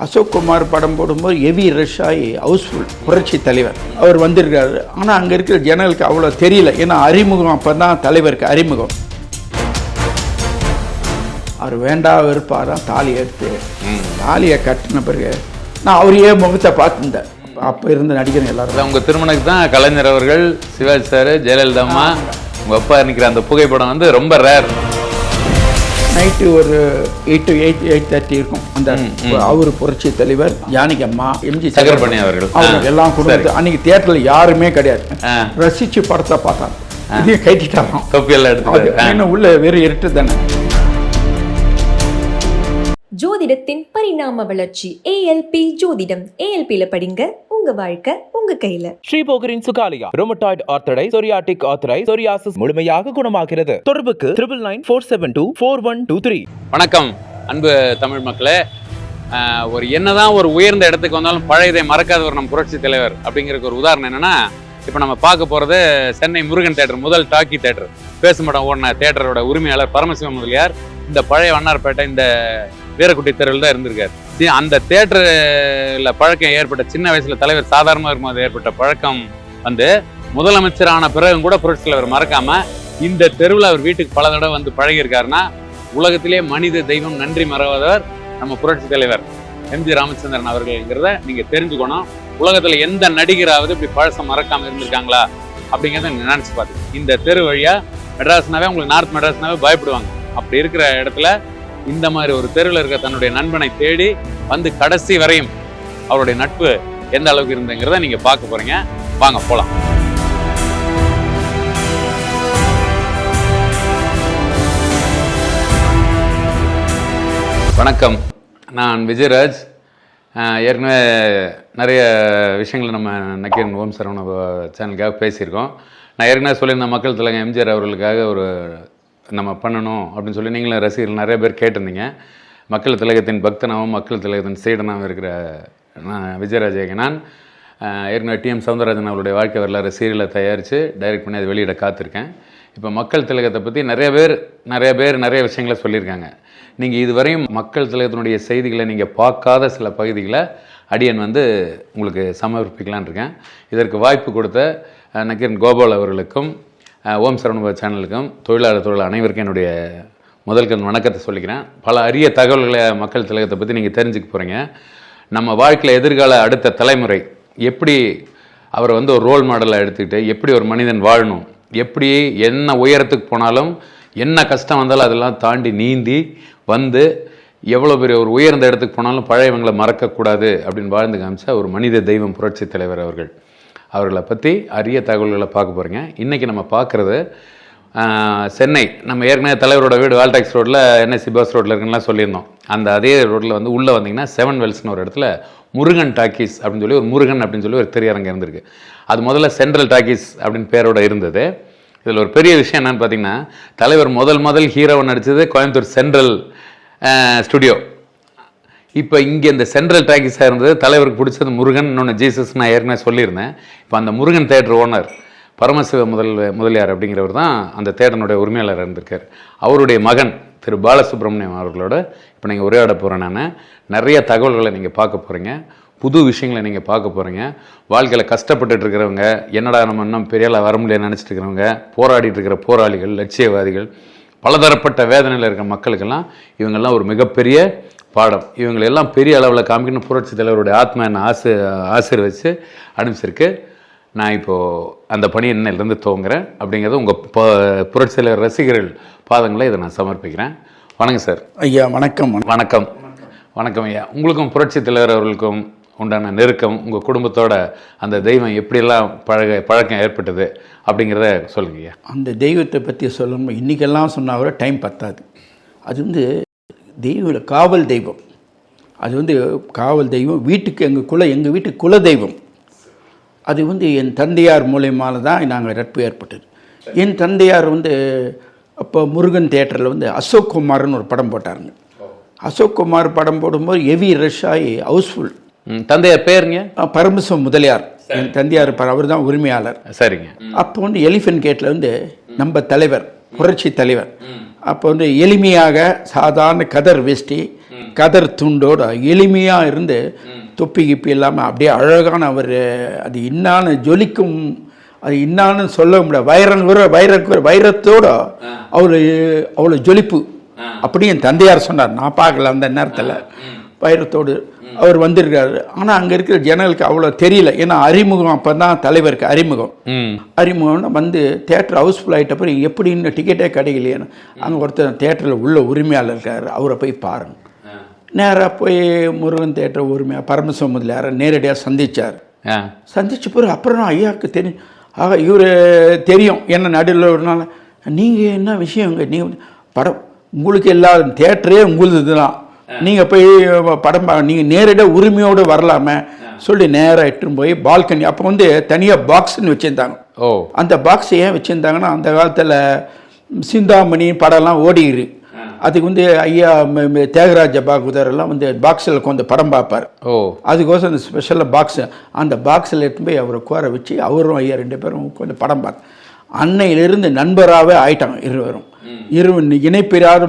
அசோக் குமார் படம் போடும்போது heavy rush ஆகி ஹவுஸ்ஃபுல் புரட்சி தலைவர். அவர் வந்திருக்காரு ஆனால் அங்கே இருக்கிற ஜனங்களுக்கு அவ்வளோ தெரியல. ஏன்னா அறிமுகம் அப்போ தான் தலைவருக்கு அறிமுகம். அவர் வேண்டா வெறுப்பாராம் தாலி எடுத்து தாலியை கட்டின பிறகு நான் அவரையே முகத்தை பார்த்துருந்தேன். அப்போ இருந்த நடிகர் எல்லாரும். அதான் உங்க திருமணத்துக்கு தான் கலைஞர் அவர்கள் சிவாஜி சார் ஜெயலலிதா அம்மா உங்க அப்பா நிக்கிற அந்த புகைப்படம் வந்து ரொம்ப ரேர் நைட்டு ஒரு eight to eight eight thirty இருக்கும். அந்த அவர் புரட்சி தலைவர் ஜானகி அம்மா எம்ஜி சக்கரபாணி அவர்கள். அவங்க எல்லாம் குடும்பத்து அன்னைக்கு தியேட்டர்ல யாருமே கிடையாது. ரசிச்சு படத்தை பார்த்தாங்க. இதையும் கைட்டிட்டாங்க தொப்பியெல்லாம் எடுத்து இன்னும் உள்ள வெறும் இருட்டு தானே ஜோதிடத்தின் பரிணாம வளர்ச்சி ஏஎல்பி ஜோதிடம். ஏஎல்பியில படிங்க உங்க வாழ்க்கை உங்க கையில. ஸ்ரீபோகரின் சுகாலியா ரோமட்டாய்டு ஆர்த்தடை சொரியாட்டிக் ஆர்த்தரை சொரியாசிஸ் முழுமையாக குணமாகிறது. தொடர்புக்கு triple nine four seven two four one two three வணக்கம் அன்பு தமிழ் மக்களே. ஒரு என்னதான் ஒரு உயர்ந்த இடத்துக்கு வந்தாலும் பழையதை மறக்காதவர் நம்ம புரட்சி தலைவர் அப்படிங்கிறதுக்கு ஒரு உதாரணம் என்னன்னா இப்போ நம்ம பார்க்க போறது சென்னை முருகன் தேட்டர் முதல் டாக்கி தேட்டர். பேசுமடம் ஓடின தேட்டரோட உரிமையாளர் பரமசிவம் முதலியார். இந்த பழைய வண்ணார்பேட்டை இந்த வீரக்குட்டி தெருவில் தான் இருந்திருக்காரு. அந்த தேட்டரில் பழக்கம் ஏற்பட்ட சின்ன வயசுல தலைவர் சாதாரணமாக இருக்கும்போது ஏற்பட்ட பழக்கம் வந்து முதலமைச்சரான பிறகும் கூட புரட்சி தலைவர் மறக்காம இந்த தெருவில் அவர் வீட்டுக்கு பல தடவை வந்து பழகியிருக்காருன்னா உலகத்திலே மனித தெய்வம் நன்றி மறவாதவர் நம்ம புரட்சி தலைவர் எம்ஜி ராமச்சந்திரன் அவர்கள்ங்கிறத நீங்கள் தெரிஞ்சுக்கணும். உலகத்தில் எந்த நடிகராவது இப்படி பழசம் மறக்காமல் இருந்திருக்காங்களா அப்படிங்கிறத நீங்க நினைச்சு பார்த்து இந்த தெரு வழியா மெட்ராஸ்னாவே உங்களுக்கு நார்த் மெட்ராஸ்னாவே பயப்படுவாங்க. அப்படி இருக்கிற இடத்துல இந்த மாதிரி ஒரு தெருவில் இருக்க தன்னுடைய நண்பனை தேடி வந்து கடைசி வரையும் அவருடைய நட்பு எந்த அளவுக்கு இருந்துங்கிறத நீங்க பார்க்க போறீங்க. வாங்க போலாம். வணக்கம். நான் விஜயராஜ். ஏற்கனவே நிறைய விஷயங்களை நம்ம நக்கீரன் ஓம் சரவண சேனலுக்காக பேசியிருக்கோம். நான் ஏற்கனவே சொல்லியிருந்தேன் மக்கள் தலைவர் எம்ஜிஆர் அவர்களுக்காக ஒரு நம்ம பண்ணணும் அப்படின்னு சொல்லி நீங்களும் ரசிகர்கள் நிறைய பேர் கேட்டிருந்தீங்க. மக்கள் திலகத்தின் பக்தனாகவும் மக்கள் திலகத்தின் சீடனாகவும் இருக்கிற நான் விஜயராஜேகனான். நான் அஹ் ஏற்கனவே டிஎம் சவுந்தரராஜன் அவருடைய வாழ்க்கை வரலாறு சீரியலை தயாரித்து டைரக்ட் பண்ணி அதை வெளியிட காத்திருக்கேன். இப்போ மக்கள் திலகத்தை பற்றி நிறைய பேர் நிறைய பேர் நிறைய விஷயங்களை சொல்லியிருக்காங்க. நீங்கள் இதுவரையும் மக்கள் திலகத்தினுடைய செய்திகளை நீங்கள் பார்க்காத சில பகுதிகளை அடியன் வந்து உங்களுக்கு சமர்ப்பிக்கலான்னு இருக்கேன். இதற்கு வாய்ப்பு கொடுத்த அஹ், நக்கீரன் கோபால் அவர்களுக்கும் ஓம் சரவணபா சேனலுக்கும் தொழிலாளர் தொழில் அனைவருக்கும் என்னுடைய முதல்கண் வணக்கத்தை சொல்லிக்கிறேன். பல அரிய தகவல்களை மக்கள் திலகத்தை பற்றி நீங்கள் தெரிஞ்சுக்க போகிறீங்க நம்ம வாழ்க்கையில் எதிர்கால அடுத்த தலைமுறை எப்படி அவரை வந்து ஒரு ரோல் மாடலாக எடுத்துக்கிட்டு எப்படி ஒரு மனிதன் வாழணும் எப்படி என்ன உயரத்துக்கு போனாலும் என்ன கஷ்டம் வந்தாலும் அதெல்லாம் தாண்டி நீந்தி வந்து எவ்வளோ பெரிய ஒரு உயர்ந்த இடத்துக்கு போனாலும் பழையவங்களை மறக்கக்கூடாது அப்படின்னு வாழ்ந்து காமிச்சா ஒரு மனித தெய்வம் புரட்சி தலைவர் அவர்கள். அவர்களை பற்றி அரிய தகவல்களை பார்க்க போகிறீங்க இன்றைக்கி நம்ம பார்க்குறது சென்னை. நம்ம ஏற்கனவே தலைவரோட வீடு வால்டாக்ஸ் ரோட்டில் என்எஸ்சி பஸ் ரோட்டில் இருக்குன்னா சொல்லியிருந்தோம். அந்த அதே ரோட்டில் வந்து உள்ளே வந்தீங்கன்னா செவன் வெல்ஸ்னு ஒரு இடத்துல முருகன் டாக்கீஸ் அப்படின்னு சொல்லி ஒரு முருகன் அப்படின்னு சொல்லி ஒரு திரையரங்கு இருந்திருக்கு. அது முதல்ல சென்ட்ரல் டாக்கீஸ் அப்படின்னு பேரோட இருந்தது. இதில் ஒரு பெரிய விஷயம் என்னன்னு பார்த்தீங்கன்னா தலைவர் முதல் முதல் ஹீரோவை நடித்தது கோயம்புத்தூர் சென்ட்ரல் ஸ்டுடியோ இப்போ இங்கே இந்த சென்ட்ரல் டாக்கிஸாக இருந்தது தலைவருக்கு பிடிச்சது முருகன் இன்னொன்று ஜீசஸ் நான் ஏற்கனவே சொல்லியிருந்தேன். இப்போ அந்த முருகன் தேட்டர் ஓனர் பரமசிவ முதல் முதலியார் அப்படிங்கிறவர் தான் அந்த தேட்டனுடைய உரிமையாளர் இருந்திருக்கார். அவருடைய மகன் திரு பாலசுப்ரமணியம் அவர்களோட இப்போ நீங்கள் உரையாட போகிறேன் நான். நிறைய தகவல்களை நீங்கள் பார்க்க போகிறீங்க புது விஷயங்களை நீங்கள் பார்க்க போகிறீங்க வாழ்க்கையில் கஷ்டப்பட்டுட்டு இருக்கிறவங்க என்னடா நம்ம இன்னும் பெரிய வர முடியல நினச்சிட்டு இருக்கிறவங்க போராடிட்டு இருக்கிற போராளிகள் லட்சியவாதிகள் பலதரப்பட்ட வேதனையில் இருக்கிற மக்களுக்கெல்லாம் இவங்கெல்லாம் ஒரு மிகப்பெரிய பாடம். இவங்களை எல்லாம் பெரிய அளவில் காமிக்கணும். புரட்சி தலைவருடைய ஆத்மா என்ன ஆசை ஆசீர்வச்சு அனுப்பிச்சிருக்கு. நான் இப்போது அந்த பணி என்னிலேருந்து துவங்குறேன். அப்படிங்கிறது உங்கள் புரட்சி தலைவர் ரசிகர்கள் பாதங்களை இதை நான் சமர்ப்பிக்கிறேன். வணக்கம் சார். ஐயா வணக்கம். வணக்கம். வணக்கம். ஐயா. உங்களுக்கும் புரட்சி தலைவர் அவர்களுக்கும் உண்டான நெருக்கம் உங்கள் குடும்பத்தோட அந்த தெய்வம் எப்படியெல்லாம் பழக பழக்கம் ஏற்பட்டது அப்படிங்கிறத சொல்லுங்க ஐயா. அந்த தெய்வத்தை பற்றி சொல்லணும் இன்றைக்கெல்லாம் சொன்னால் கூட டைம் பத்தாது. அது வந்து தெய்வம் காவல் தெய்வம். அது வந்து காவல் தெய்வம் வீட்டுக்கு எங்கள் குல எங்கள் வீட்டுக்கு குல தெய்வம். அது வந்து என் தந்தையார் மூலயமால தான் நாங்கள் நட்பு ஏற்பட்டது. என் தந்தையார் வந்து அப்போ முருகன் தேட்டரில் வந்து அசோக் குமார்னு ஒரு படம் போட்டாருங்க. அசோக் குமார் படம் போடும்போது ஹெவி ரஷ் ஆகி ஹவுஸ்ஃபுல் தந்தையார் பேருங்க? பரமசிவம் முதலியார். என் தந்தையார் அவர் தான் உரிமையாளர். சரிங்க. அப்போ வந்து எலிஃபென்ட் கேட்டில் வந்து நம்ம தலைவர் புரட்சி தலைவர். அப்போ வந்து எளிமையாக சாதாரண கதர் வேஷ்டி கதர் துண்டோட எளிமையாக இருந்து தொப்பி கிப்பி இல்லாமல் அப்படியே அழகான அவர் அது இன்னான்னு ஜொலிக்கும் அது இன்னான்னு சொல்ல முடியாது வைரம் வைர வைரத்தோட அவ்வளோ அவ்வளோ ஜொலிப்பு. அப்படி என் தந்தையார் சொன்னார். நான் பார்க்கல அந்த நேரத்தில். வைரத்தோடு அவர் வந்திருக்காரு ஆனால் அங்கே இருக்கிற ஜனங்களுக்கு அவ்வளோ தெரியல. ஏன்னா அறிமுகம் அப்போ தான் தலைவருக்கு அறிமுகம். அறிமுகம்னா வந்து தேட்டர் ஹவுஸ்ஃபுல் ஆகிட்ட பிறகு எப்படின்னு டிக்கெட்டே கிடைக்கலையேன்னு அங்கே ஒருத்தர் தேட்டரில் உள்ள உரிமையாளர் இருக்கார். அவரை போய் பாருங்க. நேராக போய் முருகன் தேட்டர் உரிமையாக பரமசிவ முதலியாரை நேரடியாக சந்திச்சார். சந்திச்ச பிறகு அப்புறம் ஐயாவுக்கு தெரியும். ஆக இவர் தெரியும் என்ன நடுவில் ஒரு நாள் நீங்கள் என்ன விஷயங்க நீங்கள் படம் உங்களுக்கு எல்லா தேட்டரே உங்களுது தான் நீங்கள் போய் படம் பா நீங்கள் நேரடியாக உரிமையோடு வரலாமே சொல்லி நேராக இட்டுன்னு போய் பால்கனி அப்போ வந்து தனியாக பாக்ஸ்னு வச்சுருந்தாங்க. ஓ. அந்த பாக்ஸ் ஏன் வச்சுருந்தாங்கன்னா அந்த காலத்தில் சிந்தாமணி படம்லாம் ஓடிரு அதுக்கு வந்து ஐயா தியாகராஜ பாகுதர் எல்லாம் வந்து பாக்ஸில் கொஞ்சம் படம் பார்ப்பார். ஓ. அதுக்கோசம் அந்த ஸ்பெஷலாக பாக்ஸ் அந்த பாக்ஸில் எடுத்து போய் அவரை உட்கார வச்சு அவரும் ஐயா ரெண்டு பேரும் உட்காந்து படம் பார்த்து அன்னையிலிருந்து நண்பராகவே ஆயிட்டாங்க இருவரும். இரு இணைப்பிராத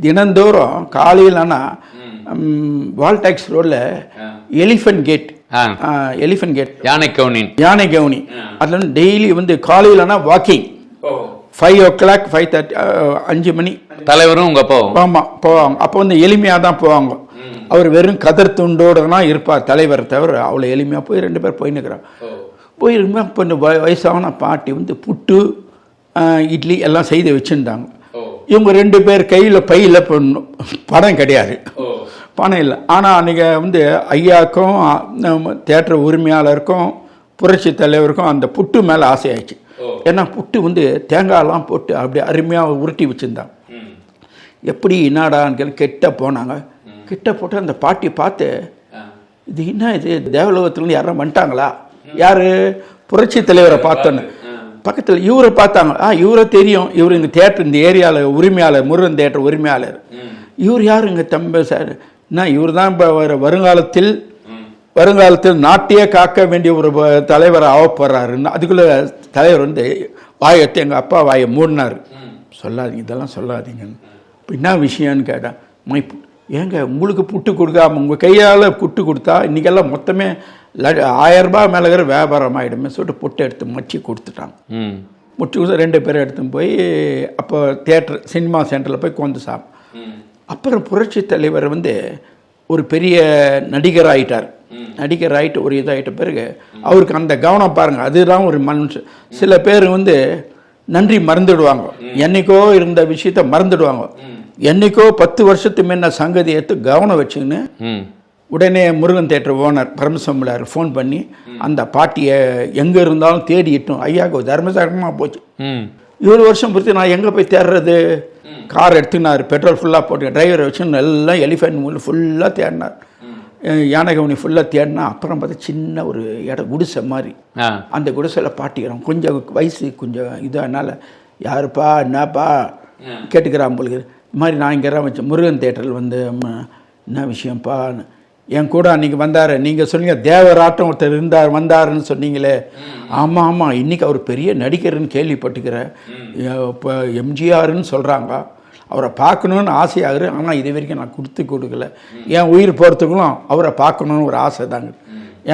தினந்தோறும் காலையில் ஆனால் வால்டாக்ஸ் ரோடில் எலிஃபண்ட் கேட். ஆ. Elephant gate. யானை கவுனின் யானை கவுனி அதில் டெய்லி வந்து காலையிலனா walking. Five o'clock five thirty அஞ்சு மணி. தலைவரும் உங்க அப்பாவும் ஆமாம் போவாங்க. அப்போ வந்து எளிமையாக தான் போவாங்க. அவர் வெறும் கதர் துண்டோட தான் இருப்பார் தலைவர் தவிர அவ்வளோ எளிமையாக போய் ரெண்டு பேர் போய் நிற்கிறாங்க போயிருக்குமே இப்போ வயசான பாட்டி வந்து புட்டு இட்லி எல்லாம் செய்து வச்சுருந்தாங்க. இவங்க ரெண்டு பேர் கையில் பையில் படம் கிடையாது. பணம் இல்லை. ஆனால் அன்றைக்கி வந்து ஐயாக்கும் நம்ம தேட்டர் உரிமையாளருக்கும் புரட்சி தலைவருக்கும் அந்த புட்டு மேலே ஆசையாயிடுச்சு ஏன்னா புட்டு வந்து தேங்காயெல்லாம் போட்டு அப்படியே அருமையாக உருட்டி வச்சுருந்தாங்க. எப்படி என்னடான்னு கேட்டு கிட்ட போனாங்க. கிட்ட போட்டு அந்த பாட்டி பார்த்து இது என்ன இது? தேவலோகத்துலேருந்து யாரும் வந்துட்டாங்களா? யார்? புரட்சி தலைவரை பார்த்தோன்னு. பக்கத்தில் இவரை பார்த்தாங்க. ஆ இவரை தெரியும். இவர் இந்த தேட்டர் இந்த ஏரியாவில் உரிமையாளர் முருகன் தேட்டர் உரிமையாளர். இவர் யார் இங்கே தம்ப சார்? என்ன இவர் தான் இப்போ வர வருங்காலத்தில் வருங்காலத்தில் நாட்டையே காக்க வேண்டிய ஒரு தலைவர் ஆகப்படுறாருன்னு அதுக்குள்ளே தலைவர் வந்து வாயத்தை எங்கள் அப்பா வாயை மூடினார். சொல்லாதீங்க இதெல்லாம் சொல்லாதீங்கன்னு இப்போ என்ன விஷயம்னு கேட்டேன் ஏங்க உங்களுக்கு புட்டு கொடுக்காம உங்கள் கையால் புட்டு கொடுத்தா இன்றைக்கெல்லாம் மொத்தமே ஆயிரம் ரூபாய் மேலே இருக்கிற வியாபாரம் ஆகிடுமே சொல்லிட்டு புட்டு எடுத்து மச்சி கொடுத்துட்டாங்க. ம். முட்டி ரெண்டு பேரும் எடுத்துன்னு போய் அப்போ தேட்டர் சினிமா சென்டரில் போய் கொண்டு சாப் அப்புறம் புரட்சி தலைவர் வந்து ஒரு பெரிய நடிகர் ஆயிட்டார். நடிகர் ஆகிட்டு ஒரு இதாகிட்ட பிறகு அவருக்கு அந்த கவனம் பாருங்கள் அதுதான் ஒரு மனுஷன். சில பேர் வந்து நன்றி மறந்துடுவாங்க. என்னைக்கோ இருந்த விஷயத்த மறந்துடுவாங்க. என்னைக்கோ பத்து வருஷத்து முன்ன சங்கதி எடுத்து கவனம் வச்சுக்கின்னு உடனே முருகன் தேட்டர் ஓனர் பரமசம்பிள்ளார் ஃபோன் பண்ணி அந்த பாட்டியை எங்கே இருந்தாலும் தேடிட்டும். ஐயாவுக்கு தர்மசாரமாக போச்சு. இவ்வளோ வருஷம் பொறுத்து நான் எங்கே போய் தேடுறது? கார் எடுத்துனார் பெட்ரோல் ஃபுல்லாக போட்டு டிரைவரை வச்சு நல்லா எலிஃபென்ட் மூலம் ஃபுல்லாக தேடினார். அஹ் யானை கவனி ஃபுல்லாக தேடினா அப்புறம் பார்த்தா சின்ன ஒரு இடம் குடிசை மாதிரி. அந்த குடிசையில் பாட்டிக்கிறோம் கொஞ்சம் வயசு கொஞ்சம் இதனால யாருப்பா என்னப்பா? கேட்டுக்கிறான் உங்களுக்கு இது மாதிரி நான் இங்கே வச்சேன். முருகன் தேட்டரில் வந்து என்ன விஷயம்ப்பா? என் கூட அன்றைக்கி வந்தார். நீங்கள் சொன்னீங்க தேவராட்டம் ஒருத்தர் இருந்தார் வந்தாருன்னு சொன்னீங்களே. ஆமாம் ஆமாம் இன்றைக்கி அவர் பெரிய நடிகர்னு கேள்விப்பட்டுக்கிறேன். இப்போ எம்ஜிஆர்னு சொல்கிறாங்க அவரை பார்க்கணுன்னு ஆசையாகுது. ஆனால் இது வரைக்கும் நான் கொடுத்து கொடுக்கல. என் உயிர் போகிறதுக்குள்ளும் அவரை பார்க்கணுன்னு ஒரு ஆசை தாங்க.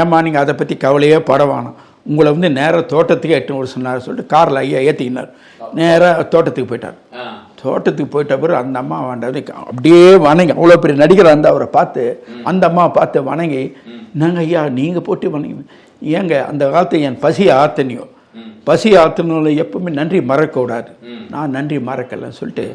ஏம்மா நீங்கள் அதை பற்றி கவலையே பட வேணாம். உங்களை வந்து நேராக தோட்டத்துக்கு எட்டு வர சொன்னார் சொல்லிட்டு காரில் ஐயா ஏற்றிக்கினார் நேராக தோட்டத்துக்கு போயிட்டார். தோட்டத்துக்கு போயிட்ட பிறகு அந்த அம்மா வேண்டாம் அப்படியே வணங்கி அவ்வளோ பெரிய நடிகர் அந்த அவரை பார்த்து அந்த அம்மா பார்த்து வணங்கி நாங்கள் ஐயா நீங்கள் போட்டு வணங்கி ஏங்க அந்த காலத்து என் பசி ஆத்தனியோ? பசி ஆத்தனியில் எப்பவுமே நன்றி மறக்கக்கூடாது. நான் நன்றி மறக்கலைன்னு சொல்லிட்டு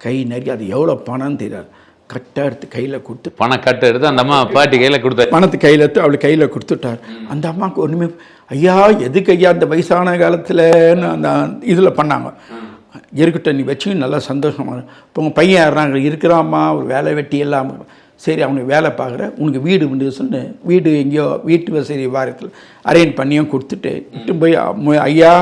கை நிறைய அது எவ்வளோ பணம்னு தெரியாது. கரெக்டாக எடுத்து கையில் கொடுத்து பணம் கட்டு எடுத்து அந்த அம்மா பாட்டி கையில கொடுத்தாரு பணத்தை கையில் எடுத்து அவளுக்கு கையில் கொடுத்துட்டார். அந்த அம்மாவுக்கு ஒன்றுமே ஐயா எதுக்கு ஐயா அந்த வயசான காலத்துலன்னு அந்த இதில் பண்ணாங்க. இருக்கட்டும் நீ வச்சு நல்லா சந்தோஷமாக இப்போ உங்கள் பையன் யாருனாங்க இருக்கிறாம்மா ஒரு வேலை வெட்டி எல்லாம். சரி அவனுக்கு வேலை பார்க்குற உனக்கு வீடு உண்டு சொல்லு. வீடு எங்கேயோ வீட்டு வசதி வாரத்தில் அரேஞ்ச் பண்ணியும் கொடுத்துட்டு இட்டு போய் ஐயா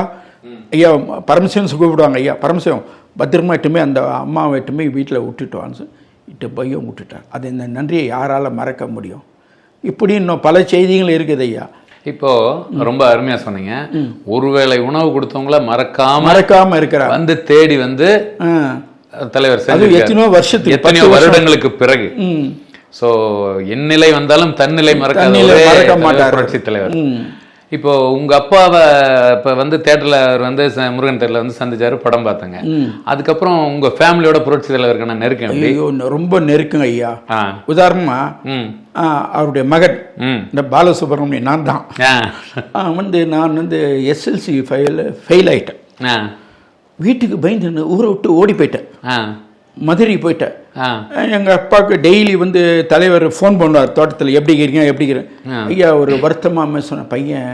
ஐயா பரமசிவன் கூப்பிடுவாங்க ஐயா பரமசிவம் பத்திரமா இட்டுமே அந்த அம்மாவை இட்டுமே வீட்டில் விட்டுட்டுவான்னு இட்டு போய் விட்டுட்டார் அது இந்த நன்றியை யாரால் மறக்க முடியும்? இப்படி இன்னும் பல செய்திகள் இருக்குது ஐயா. இப்போ ரொம்ப அருமையா சொன்னீங்க ஒருவேளை உணவு கொடுத்தவங்கள மறக்காம மறக்காம இருக்கிறார் வந்து தேடி வந்து. தலைவர். எத்தனையோ வருஷத்துக்கு எத்தனையோ. வருடங்களுக்கு பிறகு ம் ஸோ எந்நிலை வந்தாலும் தன்னிலை மறக்காத. புரட்சி தலைவர் இப்போ உங்க அப்பாவை இப்போ வந்து தேட்டரில் வந்து முருகன் தேட்டரில் வந்து சந்திச்சாரு படம் பார்த்தாங்க. அதுக்கப்புறம் உங்க ஃபேமிலியோட புரட்சி தலைவருக்கான நெருக்கம் எப்படி? ஐயோ ரொம்ப நெருக்குங்க ஐயா. ஆ. உதாரணமா ம். ஆ, அவருடைய மகன் ம். இந்த பாலசுப்ரமணியன் நான் தான். வந்து நான் வந்து எஸ்எல்சி ஃபெயில் ஃபெயில் ஆயிட்டேன். ஆ. வீட்டுக்கு பயந்து ஊரை விட்டு ஓடி போயிட்டேன். ஆ. மதுரை போயிட்டேன் எங்கள் அப்பாவுக்கு டெய்லி வந்து தலைவர் ஃபோன் பண்ணுவார் தோட்டத்தில் எப்படி இருக்கீங்க எப்படி இருக்கிறேன் ஐயா ஒரு வருத்தமாக சொன்ன பையன்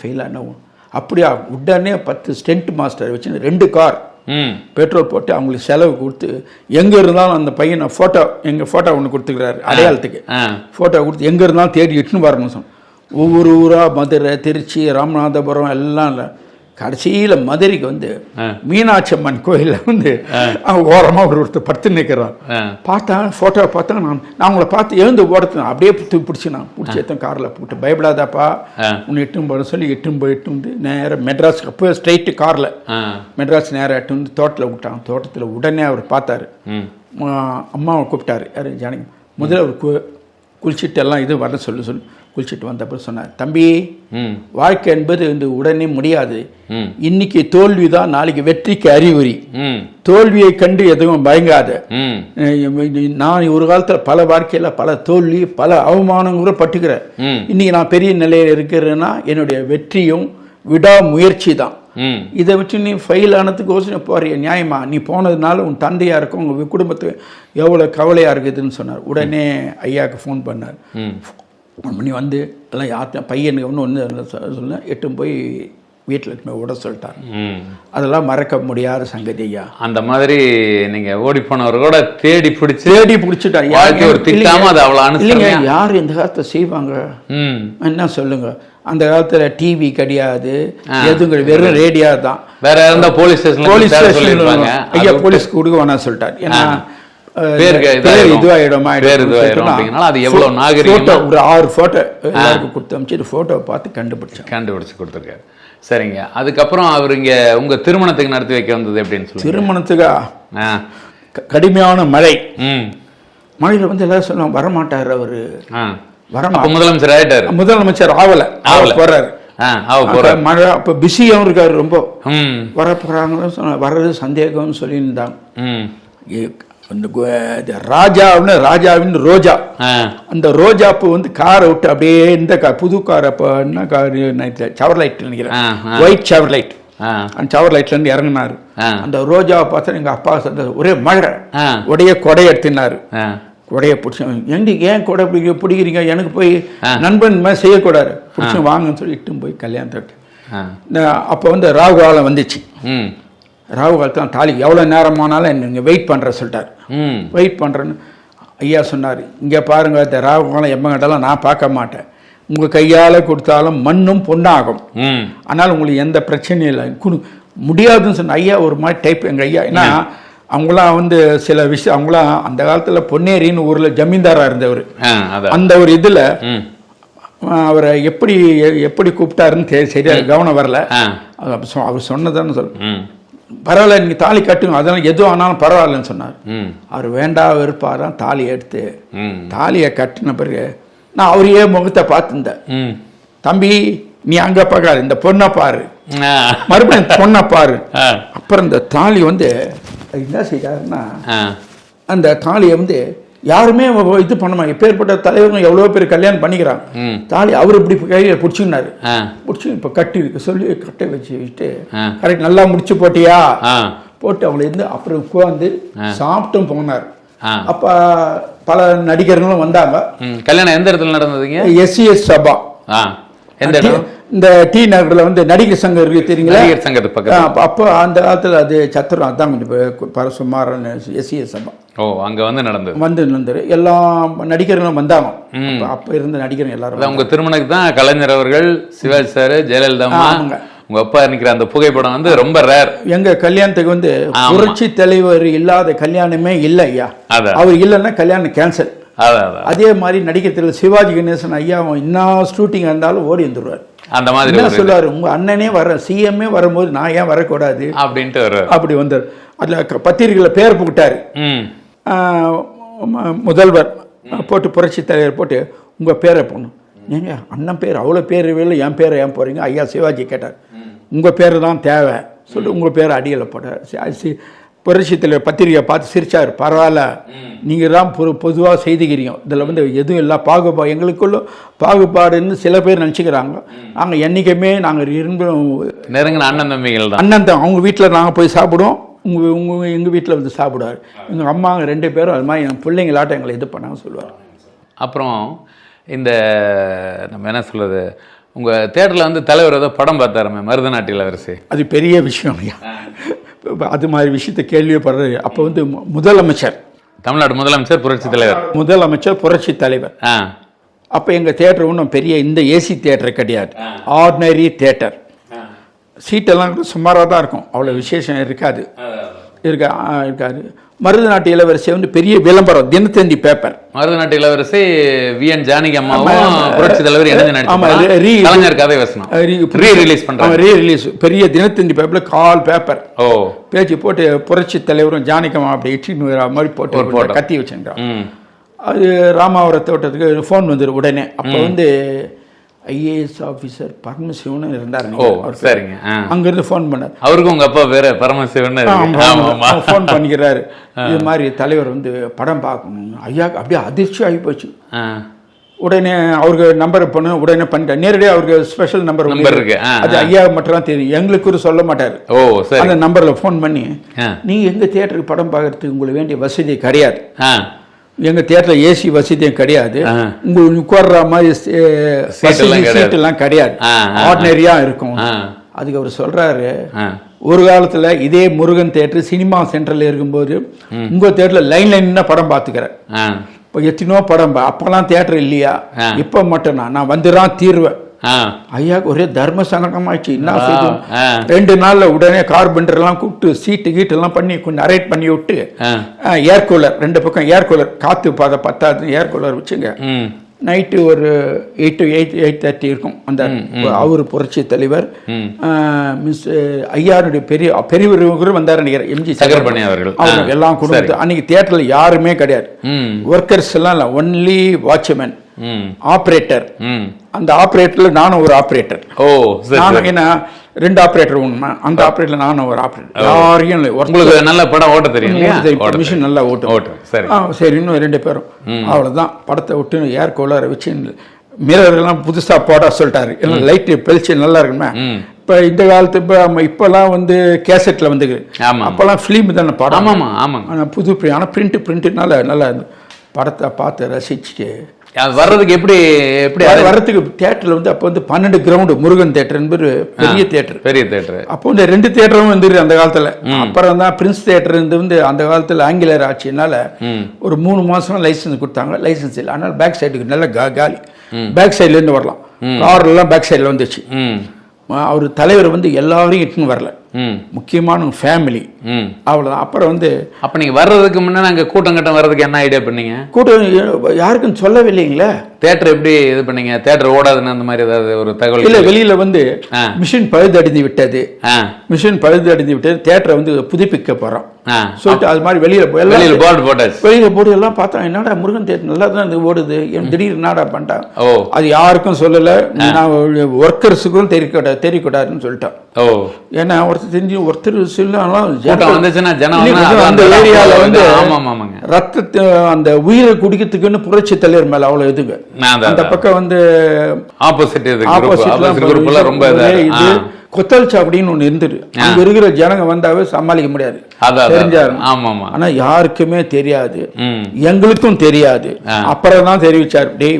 ஃபெயில் ஆனவும் அப்படியா உடனே பத்து ஸ்டென்ட் மாஸ்டர் வச்சு ரெண்டு கார் பெட்ரோல் போட்டு அவங்களுக்கு செலவு கொடுத்து எங்கே இருந்தாலும் அந்த பையனை ஃபோட்டோ எங்கள் ஃபோட்டோ ஒன்று கொடுத்துக்கிறாரு அடையாளத்துக்கு. ஃபோட்டோ கொடுத்து எங்கே இருந்தாலும் தேடி இட்டுன்னு வரணும் சொன்னோம் ஒவ்வொரு ஊராக மதுரை திருச்சி ராமநாதபுரம் எல்லாம் இல்லை. கடைசியில் மதுரைக்கு வந்து. மீனாட்சி அம்மன் கோயிலில் வந்து அங்கே ஓரமாக ஒரு ஒருத்தர் படுத்து நிற்கிறான் பார்த்தா ஃபோட்டோ பார்த்தா நான் நான் அவங்கள பார்த்து எழுந்து ஓடுத்து அப்படியே தூக்கி பிடிச்சி நான் பிடிச்சி எடுத்தேன் காரில் போட்டு. பயப்படாதாப்பா. உன்னை எட்டும் போட சொல்லி எட்டும் போய் எட்டும் வந்து நேராக மெட்ராஸ்க்கு அப்போ ஸ்ட்ரைட்டு காரில். மெட்ராஸ் நேராக எட்டு வந்து தோட்டத்தில் விட்டான். தோட்டத்தில் உடனே அவர் பார்த்தாரு. அம்மாவை கூப்பிட்டாரு. யார் ஜானகி? முதல்ல அவர் குளிச்சுட்டு எல்லாம் இது வர சொல்லு சொல்லு. குளிச்சுட்டு வந்தப்போ சொன்னார் தம்பி வாழ்க்கை என்பது வந்து உடனே முடியாது. இன்னைக்கு தோல்வி தான் நாளைக்கு வெற்றிக்கு அறிகுறி. தோல்வியை கண்டு எதுவும் பயங்காத. நான் ஒரு காலத்தில் பல வாழ்க்கையில் பல தோல்வி பல அவமானம் கூட பட்டுக்கிறேன். இன்னைக்கு நான் பெரிய நிலையில் இருக்கிறேன்னா என்னுடைய வெற்றியும் விடாமுயற்சி தான் இதை வச்சு நீ ஃபெயில் ஆனதுக்கு யோசனை போறிய நியாயமா? நீ போனதுனால உன் தந்தையா இருக்கும் உங்கள் குடும்பத்துக்கு எவ்வளோ கவலையாக இருக்குதுன்னு சொன்னார். உடனே ஐயாவுக்கு ஃபோன் பண்ணார். ம் ஃபோன் பண்ணி வந்து எல்லாம் யார்த்த பையனுக்கு ஒன்று ஒன்று சொல்ல எட்டும் போய் வீட்டில் போய் விட சொல்லிட்டார் ம். அதெல்லாம் மறக்க முடியாத சங்கதி ஐயா. அந்த மாதிரி நீங்க ஓடி போனவர் கூட தேடி பிடிச்சு தேடி பிடிச்சிட்டார் வாழ்க்கை ஒரு திட்டாம அது அவ்வளவு இல்லைங்க யார் இந்த காலத்தை செய்வாங்க? என்ன சொல்லுங்க? அந்த காலத்தில் டிவி கிடையாது எதுவும் கிடையாது வெறும் ரேடியோ தான் வேற இருந்தா போலீஸ் ஸ்டேஷன்ல போலீஸ் ஸ்டேஷன் ஐயா போலீஸ் கொடுக்க வேணாம் சொல்லிட்டார். ஏன்னா இதுவாயிடும் அப்படிங்கனால அது எவ்வளவு நாகரிகமா- ஒரு ஆறு ஃபோட்டோ எல்லாருக்கும் கொடுத்து அனுப்பிச்சு ஃபோட்டோ பார்த்து கண்டுபிடிச்சேன் கண்டுபிடிச்சு கொடுத்துருக்காரு. சரிங்க. அதுக்கப்புறம் அவர் இங்க உங்க திருமணத்துக்கு நடத்தி வைக்க வந்தது எப்படின்னு சொல்லுங்க. திருமணத்துக்கு? கடுமையான மழை. மழையில் வந்து எல்லாரும் சொல்லுவாங்க வரமாட்டார் அவர். வரமா முதலமைச்சர் ஆயிட்டாரு. முதலமைச்சர் ஆவல. ஆவல. போற மழை அப்போ பிஸியாகவும் இருக்காரு ரொம்ப. வர போகிறாங்கன்னு சொன்ன வர்றது சந்தேகம்னு சொல்லியிருந்தாங்க இது ராஜாவுன்னு ராஜாவின் ரோஜா. அந்த ரோஜாப்பு வந்து காரை விட்டு அப்படியே இந்த புது கார் அப்போ என்ன கார் சவர் லைட் நினைக்கிறேன். ஒயிட் சவர் லைட் அந்த சவர் லைட்ல இருந்து இறங்குனாரு. அந்த ரோஜாவை பார்த்தா எங்க அப்பா ஒரே மழை. உடைய கொடையை எடுத்துனாரு. கொடையை பிடிச்ச ஏண்டி ஏன் கொடை பிடிக்க பிடிக்கிறீங்க? எனக்கு போய். நண்பன் மாதிரி செய்யக்கூடாது. பிடிச்சி வாங்கன்னு சொல்லி இட்டும் போய் கல்யாணத்தை அப்போ வந்து ராகு காலம் வந்துச்சு ராகு காலத்தில் தாலி எவ்வளோ நேரமானாலும் நீங்கள் வெயிட் பண்ணுற சொல்லிட்டார். ம். வெயிட் பண்ணுறேன்னு ஐயா சொன்னார். இங்கே பாருங்க இந்த ராகு காலம் எம்மங்கிட்டலாம் நான் பார்க்க மாட்டேன். உங்கள் கையால் கொடுத்தாலும் மண்ணும் பொண்ணாகும் ஆனால் உங்களுக்கு எந்த பிரச்சனையும் இல்லை. குடு முடியாதுன்னு சொன்ன ஐயா ஒரு மாதிரி டைப் எங்கள் ஐயா. ஏன்னா அவங்களாம் வந்து சில விஷயம் அவங்களாம் அந்த காலத்தில் பொன்னேரின்னு ஊரில் ஜமீன்தாராக இருந்தவர். அந்த ஒரு இதில் அவரை எப்படி எப்படி கூப்பிட்டாருன்னு தெ- சரியா கவனம் வரல. அவர் சொ- அவர் சொன்னதான்னு சொல் ம். பரவாயில்ல நீங்கள் தாலி கட்டுங்க. அதெல்லாம் எது ஆனாலும் பரவாயில்லன்னு சொன்னார். அவர் வேண்டா வெறுப்பாராம் தாலி எடுத்து தாலியை கட்டின பிறகு நான் அவரையே முகத்தை பார்த்துருந்தேன். தம்பி நீ அங்க பார்க்காது இந்த பொண்ணை பாரு. மறுபடியும் பொண்ணை பாரு. அப்புறம் இந்த தாலி வந்து என்ன செய்யாருன்னா ஆ. அந்த தாலியை வந்து யாருமே இது பண்ண மாட்டாங்க எப்பேற்பட்ட தலைவர்கள் எவ்வளோ பேர் கல்யாணம் பண்ணிக்கிறாங்க. தாலி அவர் இப்படி கையில் பிடிச்சிக்கினாரு. பிடிச்சி இப்போ கட்டி வைக்க சொல்லி கட்டை வச்சு வச்சுட்டு. கரெக்ட் நல்லா முடிச்சு போட்டியா? போட்டு அவங்களை இருந்து அப்புறம் உட்காந்து சாப்பிட்டும் போனார். அப்போ பல நடிகர்களும் வந்தாங்க. கல்யாணம் எந்த இடத்துல நடந்ததுங்க? எஸ்சிஎஸ் சபா. எந்த இடம்? இந்த டி நகரில் வந்து நடிகர் சங்கம் இருக்கு தெரியுங்களா? நடிகர் சங்கத்து பக்கத்துல. அப்ப- அந்த காலத்தில் அது சத்திரம் அதான் கொஞ்சம் பரசுமாரன் எஸ்சிஎஸ் சபா ஓ அங்க வந்து நடந்தது. வந்து நின்றுரு எல்லா நடிகர்களும் வந்தாங்க. அப்ப- இருந்த நடிகர்கள் எல்லாரும் உங்க திருமணத்துக்கு தான் கலைஞர் அவர்கள் சிவாஜி சார் ஜெயலலிதா ஆமாங்க. உங்க அப்பா நிக்கிற அந்த புகைப்படம் வந்து ரொம்ப ரேர் எங்க கல்யாணத்துக்கு வந்து. புரட்சி தலைவர் இல்லாத கல்யாணமே இல்லை ஐயா. அவர் இல்லைன்னா கல்யாணம் கேன்சல் அதே மாதிரி நடிகர் திரு சிவாஜி கணேசன் ஐயா என்ன ஷூட்டிங் இருந்தாலும் ஓடி வந்துடுவார் அந்த மாதிரி என்ன சொல்லுவார் உங்க அண்ணனே வர சிஎம்ஏ வரும்போது நான் ஏன் வரக்கூடாது? அப்படின்ட்டு அப்படி வந்தார். அதில் பத்திரிகையில் பேர் ம- முதல்வர் போட்டு புரட்சி தலைவர் போட்டு உங்கள் பேரை போடணும். ஏங்க அண்ணன் பேர் அவ்வளோ பேர் வேலை என் பேரை ஏன் போகிறீங்க ஐயா சிவாஜி கேட்டார். உங்கள் பேர் தான் தேவை. சொல்லிட்டு உங்கள் பேரை அடியில் போட்டார். சி- சி- புரட்சி தலைவர் பத்திரிகை பார்த்து சிரிச்சார். பரவாயில்ல. நீங்கள் தான் பொது பொதுவாக செய்திக்கிறீங்க. இதில் வந்து எதுவும் இல்லை. பாகுபாடு எங்களுக்குள்ள பாகுபாடுன்னு சில பேர் நினச்சிக்கிறாங்க. நாங்கள் என்றைக்குமே நாங்கள் விரும்பும் நெருங்கின அண்ணன் தம்பிகள் தான். அண்ணன் தான் அவங்க வீட்டில் நாங்கள் போய் சாப்பிடுவோம். உங்கள் உங்கள் எங்கள் வீட்டில் வந்து சாப்பிடுவார். எங்கள் அம்மாங்க ரெண்டு பேரும் அது மாதிரி என் பிள்ளைங்களாட்டம் எங்களை இது பண்ணாங்க சொல்லுவார். அப்புறம் இந்த நம்ம என்ன சொல்றது உங்க தேட்டரில் வந்து தலைவர் ஏதோ படம் பார்த்தாருமே மருதநாட்டு இளவரசி அது பெரிய விஷயம் ஐயா. அது மாதிரி விஷயத்தை கேள்விப்படுறது அப்போ வந்து முதலமைச்சர். தமிழ்நாடு முதலமைச்சர் புரட்சி தலைவர். முதலமைச்சர் புரட்சி தலைவர். அப்போ எங்கள் தேட்டர் ஒன்றும் பெரிய இந்த ஏசி தேட்டர் கிடையாது. ஆர்டினரி தேட்டர் சீட்டெல்லாம் சுமாராக தான் இருக்கும். அவ்வளோ விசேஷம் இருக்காது. இருக்கா ஆ, இருக்காது மருதநாட்டு இளவரசி வந்து பெரிய விளம்பரம் தினத்தந்தி பேப்பர் மருதநாட்டு இளவரசி வி என் ஜானகி அம்மாவும் புரட்சி தலைவர் கலைஞர் கதை வசனம். ரீ ரிலீஸ் பண்றாங்க. ரீ ரிலீஸ் பெரிய தினத்தந்தி பேப்பரில் கால் பேப்பர் ஓ. பேச்சு போட்டு புரட்சி தலைவரும் ஜானகம்மா அப்படி இட்டின்னு வர மாதிரி போட்டு. கத்தி வச்சுருக்கான். அது ராமாவரம் தோட்டத்துக்கு ஃபோன் வந்துடும் உடனே. அப்போ வந்து ஐஏஎஸ் ஆஃபீஸர் பரமசிவன் இருந்தார் ஓ சரிங்க அங்கேருந்து ஃபோன் பண்ணார். அவருக்கும் உங்க அப்பா பேரு பரமசிவன் ஃபோன் பண்ணிக்கிறாரு. இது மாதிரி தலைவர் வந்து படம் பார்க்கணும் ஐயா அப்படியே அதிர்ச்சி ஆகி போச்சு. உடனே அவருக்கு நம்பர் பண்ண உடனே பண்ணிட்டேன் நேரடியாக அவருக்கு ஸ்பெஷல் நம்பர் Number இருக்கு. அது ஐயா மட்டும் தான் தெரியும். எங்களுக்கு ஒரு சொல்ல மாட்டார். ஓ சரி. அந்த நம்பரில் ஃபோன் பண்ணி. நீங்கள் எங்கள் தியேட்டருக்கு படம் பார்க்கறதுக்கு உங்களுக்கு வேண்டிய வசதி கிடையாது. எங்கள் தியேட்டரில் ஏசி வசதியும் கிடையாது. உங்களுக்கு உட்கார்ற மாதிரி. சீட்டெல்லாம் கிடையாது. ஆர்டினரியாக இருக்கும். அதுக்கு அவர் சொல்கிறாரு ஒரு காலத்தில் இதே முருகன் தேட்டர் சினிமா சென்டரில் இருக்கும்போது உங்கள் தேட்டரில் லைன் லைன்னா படம் பார்த்துக்கிறேன் இப்போ எத்தனையோ படம் அப்போல்லாம் தேட்டர் இல்லையா. இப்போ மட்டும் நான் நான் வந்துதான் தீர்வேன் ஐயாக்கு ஒரே தர்ம சங்கடமாயிடுச்சு. என்ன செய்யும். ரெண்டு நாள்ல உடனே கார்பெண்டர்லாம் கூப்பிட்டு சீட்டு கீட்டு எல்லாம் பண்ணி கொஞ்சம் அரேட் பண்ணி விட்டு ஏர் கூலர் ரெண்டு பக்கம் ஏர் கூலர் காத்து பாத பத்தாது ஏர் கூலர் வச்சுங்க. நைட்டு ஒரு eight to eight eight thirty இருக்கும். அந்த அவர் புரட்சி தலைவர். மிஸ் ஐயாருடைய பெரிய பெரியவர் வந்தார் நினைக்கிறேன் எம்ஜி சக்கரபாணி அவர்கள். அவங்க எல்லாம் குடும்பத்து அன்னைக்கு தியேட்டர்ல யாருமே கிடையாது. ஒர்க்கர்ஸ் எல்லாம் இல்லை ஒன்லி வாட்ச்மேன் ஆப்ரேட்டர் அந்த ஆப்ரேட்டர்ல நானும் ஒரு ஆப்ரேட்டர். ஓ நானும் என்ன ரெண்டு ஆப்ரேட்டர் ஒண்ணு அந்த ஆப்ரேட்டர்ல நானும் ஒரு ஆப்ரேட்டர். யாரையும் இல்லை உங்களுக்கு நல்ல படம் ஓட்ட தெரியும் மிஷின் நல்லா ஓட்டும். ஓட்டும் சரி. ஆ சரி இன்னும் ரெண்டு பேரும். அவ்வளவுதான். படத்தை விட்டு ஏர் கூலரை வச்சு மிரர் எல்லாம் புதுசா போட சொல்லிட்டாரு. எல்லாம் லைட்டு பெல்ச்சு நல்லா இருக்குமே. இப்போ இந்த காலத்து இப்போ நம்ம இப்போல்லாம் வந்து கேசட்டில் வந்துருக்கு ஆமா. அப்போல்லாம் ஃபிலிம் தானே படம். ஆமாமா ஆமாங்க ஆனால் புது print. ஆனா பிரிண்ட் பிரிண்ட்டுனால நல்லா இருந்தது. படத்தை பார்த்து ரசிச்சுட்டு வர்றதுக்கு எப்படி எப்படி வர- வரத்துக்கு தேட்டரில் வந்து அப்போ வந்து பன்னெண்டு கிரவுண்டு முருகன் தேட்டர் என்பது பெரிய தேட்டர் பெரிய தேட்டர் அப்போ வந்து ரெண்டு தேட்டரும் வந்துரு அந்த காலத்துல. அப்புறம் தான் பிரின்ஸ் தேட்டர் இருந்து வந்து அந்த காலத்துல ஆங்கிலேயர் ஆட்சினால ஒரு மூணு மாசம் லைசன்ஸ் கொடுத்தாங்க. லைசன்ஸ் இல்லை. அதனால பேக் சைடுக்கு நல்ல கா காலி. பேக் சைடுல இருந்து வரலாம். கார் எல்லாம் பேக் சைடுல வந்துச்சு. அவர் தலைவர் வந்து எல்லாரையும் இட்டுன்னு வரல. முக்கியமான ஃபேமிலி ம். அவ்வளோதான் அப்புறம் வந்து அப்ப நீங்க வர்றதுக்கு முன்ன நாங்க கூட்டம் கட்டம் வர்றதுக்கு என்ன ஐடியா பண்ணீங்க? கூட்டம் யாருக்கும் சொல்லவில்லைங்களே. தேட்டர் எப்படி இது பண்ணீங்க? தேட்டர் ஓடாதுன்னு அந்த மாதிரி ஏதாவது ஒரு தகவல் இல்ல வெளியில வந்து. மிஷின் பழுதடைந்து விட்டது. ஆ. மிஷின் பழுதடைந்து விட்டது. தேட்டரை வந்து புதுப்பிக்க போறோம். சொல்லிட்டு அது மாதிரி வெளியில வெளியில போர்டு போட்டாச்சு. வெளியில போட்டு எல்லாம் பார்த்தா என்னடா முருகன் தேட்டர்? நல்லா தான் இது ஓடுது. ஏன் திடீர்னு என்னடா பண்ணிட்டான் ஓ. அது யாருக்கும் சொல்லல. நான் ஒர்க்கர்ஸுக்கும் தெரியக்கூடாது தெரியக்கூடாதுன்னு சொல்லிட்டேன் ஓ. ஏன்னா ஒருத்தர் தெரிஞ்சு ஒருத்தர் சொல்லலாம் வந்துச்சுன்னா ஜனம் அந்த ஏரியால வந்து ஆமா ஆமாங்க ரத்தத்தை அந்த உயிரை குடிக்கிறதுக்குன்னு புரட்சி தலைவர் மேல அவ்வளவு அதான், அந்த. பக்கம் வந்து ஆப்போசிட் ஆப்போசிட் ரொம்ப இதா. கொத்தல் சாவடின்னு ஒண்ணு இருந்தது. அங்க இருக்கிற ஜனங்க வந்தாவே சமாளிக்க முடியாது. தெரிஞ்சாரு ஆமா, ஆமா. ஆனா யாருக்குமே தெரியாது. எங்களுக்கும் தெரியாது. அப்புறம் தான் தெரிவிச்சார். டேய்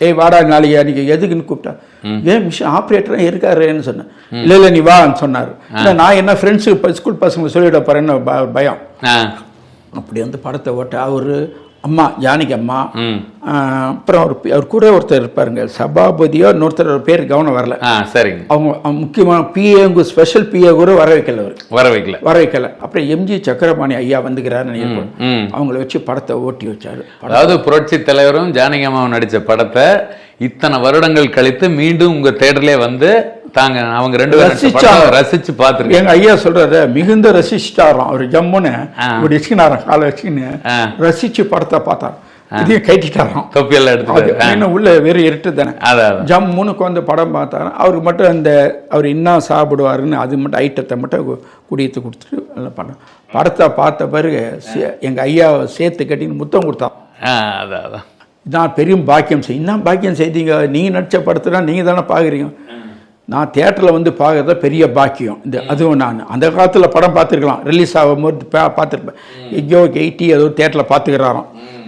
டேய் வாடா நாளைக்கு அன்னைக்கு எதுக்குன்னு கூப்பிட்டா. ஏன் மிஷின் ஆப்ரேட்டர் இருக்காருன்னு சொன்னேன். இல்ல இல்ல நீ வான்னு சொன்னார். இல்ல நான் என்ன ஃப்ரெண்ட்ஸு ஸ்கூல் பசங்க சொல்லிட போறேன்னு பயம். அப்படி வந்து படத்தை ஓட்ட அவரு அம்மா ஜானகி அம்மா அப்புறம் அவர் அவர் கூட ஒருத்தர் இருப்பாருங்க. சபாபதியோ இன்னொருத்தர் ஒரு பேர் கவனம் வரல. ஆ சரிங்க. அவங்க முக்கியமான பிஏங்க ஸ்பெஷல் பிஏ கூட வர வைக்கல அவர். வர வைக்கல. வர வைக்கல. அப்புறம் எம்ஜி சக்கரபாணி ஐயா ம் அவங்கள வச்சு படத்தை ஓட்டி வச்சாரு. அதாவது புரட்சி தலைவரும் ஜானகி அம்மாவும் நடிச்ச படத்தை இத்தனை வருடங்கள் கழித்து மீண்டும் உங்க தேட்டர்லயே வந்து தாங்க அவங்க ரெண்டு ரசிச்சா- ரசிச்சு பார்த்துருக்கேன் எங்க ஐயா சொல்றாரு மிகுந்த ரசிச்சிட்டாராம். அவர் ஜம்முன்னு. இப்படி வச்சுக்கினாராம் காலை வச்சுக்கின்னு. ரசிச்சு படத்தை பார்த்தார். இதையும் கட்டிட்டாராம் தொப்பியெல்லாம் ஏன்னா உள்ள வெறும் இருட்டு தானே. ஜம்முன்னு உட்காந்து படம் பார்த்தாராம் அவருக்கு மட்டும் அந்த அவர் என்ன சாப்பிடுவாருன்னு அது மட்டும் ஐட்டத்தை மட்டும் குடியத்து கொடுத்துட்டு எல்லாம் பண்ணோம். படத்தை பார்த்த பிறகு சே- எங்க ஐயாவை சேர்த்து கட்டின்னு முத்தம் கொடுத்தான். அதான் அதான். இதான் பெரிய பாக்கியம் செய் என்ன பாக்கியம் செய்தீங்க? நீங்கள் நடித்த படத்துல நீங்கள் தானே பார்க்குறீங்க? நான் தேட்டரில் வந்து பார்க்குறத பெரிய பாக்கியம். இந்த அதுவும் நான் அந்த காலத்தில் படம் பார்த்துருக்கலாம். ரிலீஸ் ஆகும்போது பா பார்த்துருப்பேன். எங்கேயோ எயிட்டி ஏதோ தேட்டரில் பார்த்துக்கிறாராம்.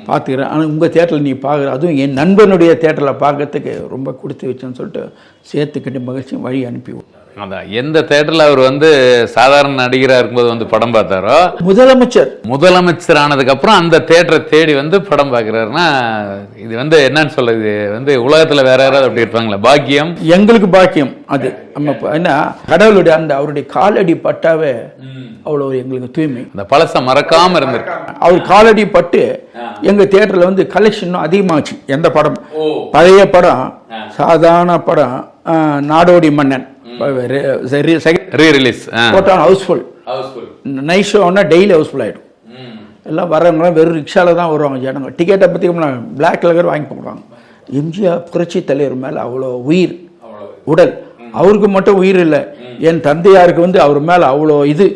பார்த்துக்கிறேன் ஆனால் உங்கள் தேட்டரில் நீ பார்க்குற அதுவும் என் நண்பனுடைய தேட்டரில் பார்க்கறதுக்கு ரொம்ப கொடுத்து வச்சேன்னு சொல்லிட்டு சேர்த்துக்கிட்டு மகிழ்ச்சி வழி அனுப்பி விட்டார். அதான். எந்த தேட்டரில் அவர் வந்து சாதாரண நடிகராக இருக்கும்போது வந்து படம் பார்த்தாரோ முதலமைச்சர். முதலமைச்சர் ஆனதுக்கு அப்புறம் அந்த தேட்டரை தேடி வந்து படம் பார்க்குறாருன்னா இது வந்து என்னன்னு சொல்றது இது வந்து உலகத்துல வேற யாராவது அப்படி இருப்பாங்களா. பாக்கியம். எங்களுக்கு பாக்கியம் அது. நம்ம என்ன கடவுளுடைய அந்த அவருடைய காலடி பட்டாவே அவ்வளோ எங்களுக்கு தூய்மை. அந்த பழசை மறக்காம இருந்திருக்கு. அவர் காலடி பட்டு எங்க தியேட்டர்ல வந்து கலெக்ஷனும் அதிகமாச்சு எந்த படம். பழைய படம் சாதாரண படம் நாடோடி மன்னன். ரீ ரிலீஸ் போட்டான் ஹவுஸ்ஃபுல் நைட் ஷோன்னா டெய்லி ஹவுஸ்ஃபுல் ஆகிடும் எல்லாம் வரவங்களாம் வெறும் ரிக்ஷாவில் தான் வருவாங்க ஜனங்க. டிக்கெட்டை பற்றி பிளாக் கலர் வாங்கி போடுவாங்க. எம்ஜிஆர் புரட்சி தலைவர் மேலே அவ்வளோ உயிர் உடல். அவருக்கு மட்டும் உயிர் இல்லை. என் தந்தையாருக்கு வந்து அவர் மேலே அவ்வளோ இது.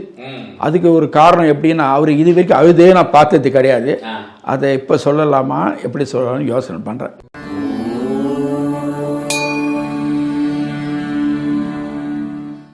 அதுக்கு ஒரு காரணம் எப்படின்னா அவர் இது வரைக்கும் அழுதே நான் பார்த்தது கிடையாது. அதை இப்போ சொல்லலாமா எப்படி சொல்லலாம்னு யோசனை பண்ணுறேன்